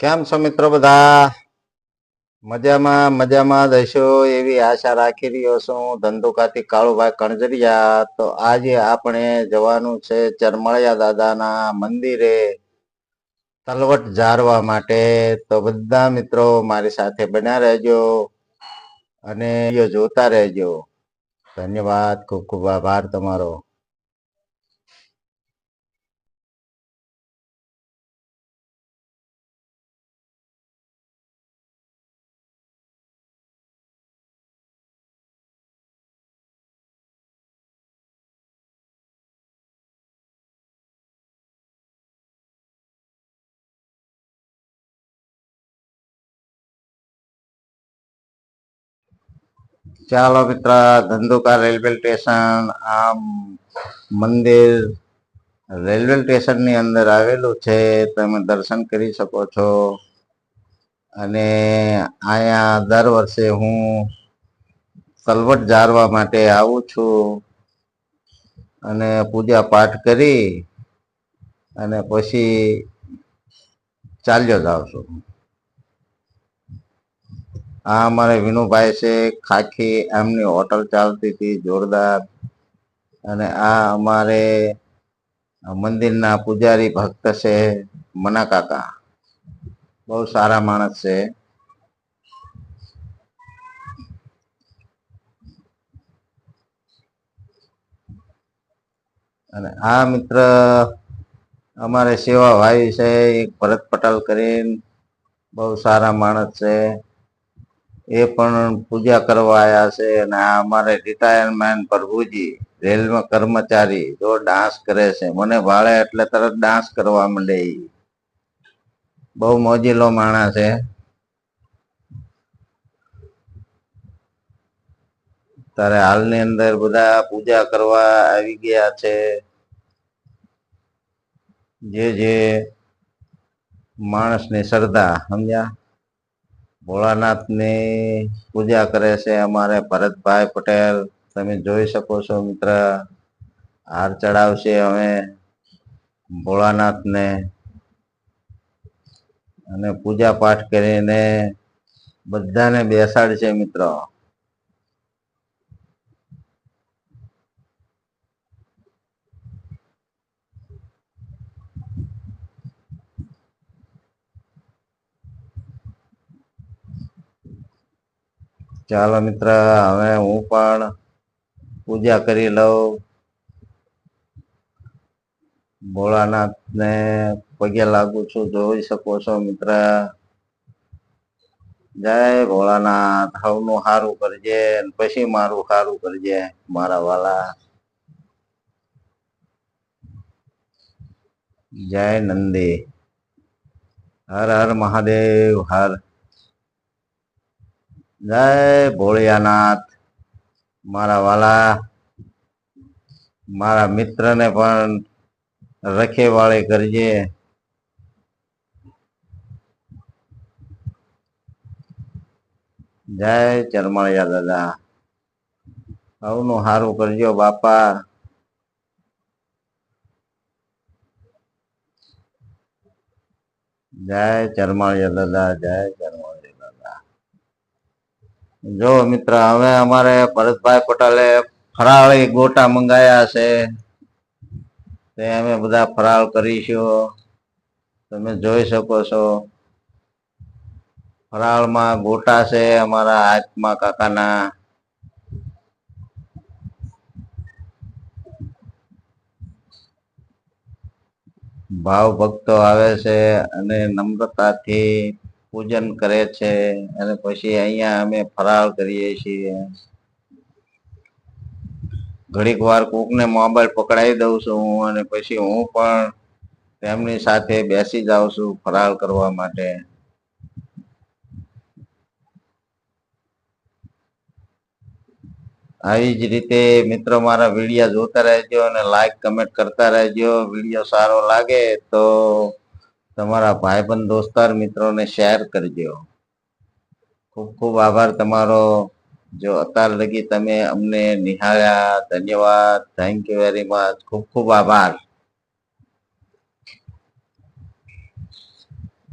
કેમ છો મિત્રો બધા? મજામાં મજામાં જ એવી આશા રાખી રહ્યો છું. ધંધુકાથી કાળુભાઈ કણજરિયા. તો આજે આપણે જવાનું છે ચરમળિયા દાદાના મંદિરે તલવટ જારવા માટે. તો બધા મિત્રો મારી સાથે બન્યા રહેજો અને જોતા રહેજો. ધન્યવાદ, ખૂબ ખૂબ આભાર તમારો. ચાલો મિત્ર, ધંધુકા રેલવે સ્ટેશન આ મંદિર રેલવે સ્ટેશનની અંદર આવેલું છે. તમે દર્શન કરી શકો છો. અને અહીંયા દર વર્ષે હું કલવટ જારવા માટે આવું છું. અને પૂજા પાઠ કરી અને પછી ચાલ્યો જાઉં છું. આ અમારે વિનુભાઈ છે, ખાખી, એમની હોટલ ચાલતી હતી, જોરદાર. અને આ અમારે મંદિરના પૂજારી ભક્ત છે, મના કાકા. બહુ સારા માણસ છે. અને આ મિત્ર અમારે સેવા ભાઈ છે, એક ભરત પટેલ કરીને બહુ સારા માણસ છે. એ પણ પૂજા કરવા આવ્યા છે અને અમારે રિટાયરમેન્ટ પ્રભુજી, રેલમાં કર્મચારી જો ડાન્સ કરે છે. મને ભાળે એટલે તરત ડાન્સ કરવા માંડે બહુ મોજીલો માણસ છે. તારે હાલની અંદર બધા પૂજા કરવા આવી ગયા છે. જે જે માણસની શ્રદ્ધા, સમજ્યા? ભોળાનાથની પૂજા કરે છે અમારે ભરતભાઈ પટેલ. તમે જોઈ શકો છો મિત્ર, હાર ચડાવશે અમે ભોળાનાથને. અને પૂજા પાઠ કરીને બધાને બેસાડશે મિત્રો. ચાલો મિત્ર, હવે હું પણ પૂજા કરી લઉં. ભોળાનાથ ને પગે લાગુ છું, જોઈ શકો છો મિત્ર. જય ભોળાનાથ, હવનું સારું કરજે પછી મારું સારું કરજે, મારા વાલા. જય નંદી. હર હર મહાદેવ, હર જય ભોળિયાનાથ. મારા વાલા, મારા મિત્રને પણ રખેવાળી કરજે. જય ચરમાળિયા દાદા. સૌનું સારું કરજો બાપા. જય ચરમાળિયા દાદા, જય જો મિત્ર, હવે અમારે ભરતભાઈ પટેલે ફરાળી ગોટા મંગાયા છે. તે અમે બધા ફરાળ કરીશું. તમે જોઈ શકો છો. ફરાળમાં ગોટા છે અમારા હાથમાં કાકાના. ભાવ ભક્તો આવે છે અને નમ્રતાથી પૂજન કરે છે અને પછી અહીંયા અમે ફરાળ કરીએ છીએ. ઘડીક વાર કોકને મોબાઈલ પકડાઈ દઉં છું હું અને પછી હું પણ તેમની સાથે બેસી જાઉં છું ફરાળ કરવા માટે. આવી જ રીતે મિત્રો મારા વીડિયો જોતા રહેજો અને લાઈક કમેન્ટ કરતા રહેજો. વીડિયો સારો લાગે તો તમારા ભાઈબંધ, દોસ્તાર, મિત્રોને શેર કરજો. ખૂબ ખૂબ આભાર તમારો. જો અત્યાર લગી તમે અમને નિહાળ્યા, ધન્યવાદ. થેન્ક યુ વેરી મચ ખૂબ ખૂબ આભાર.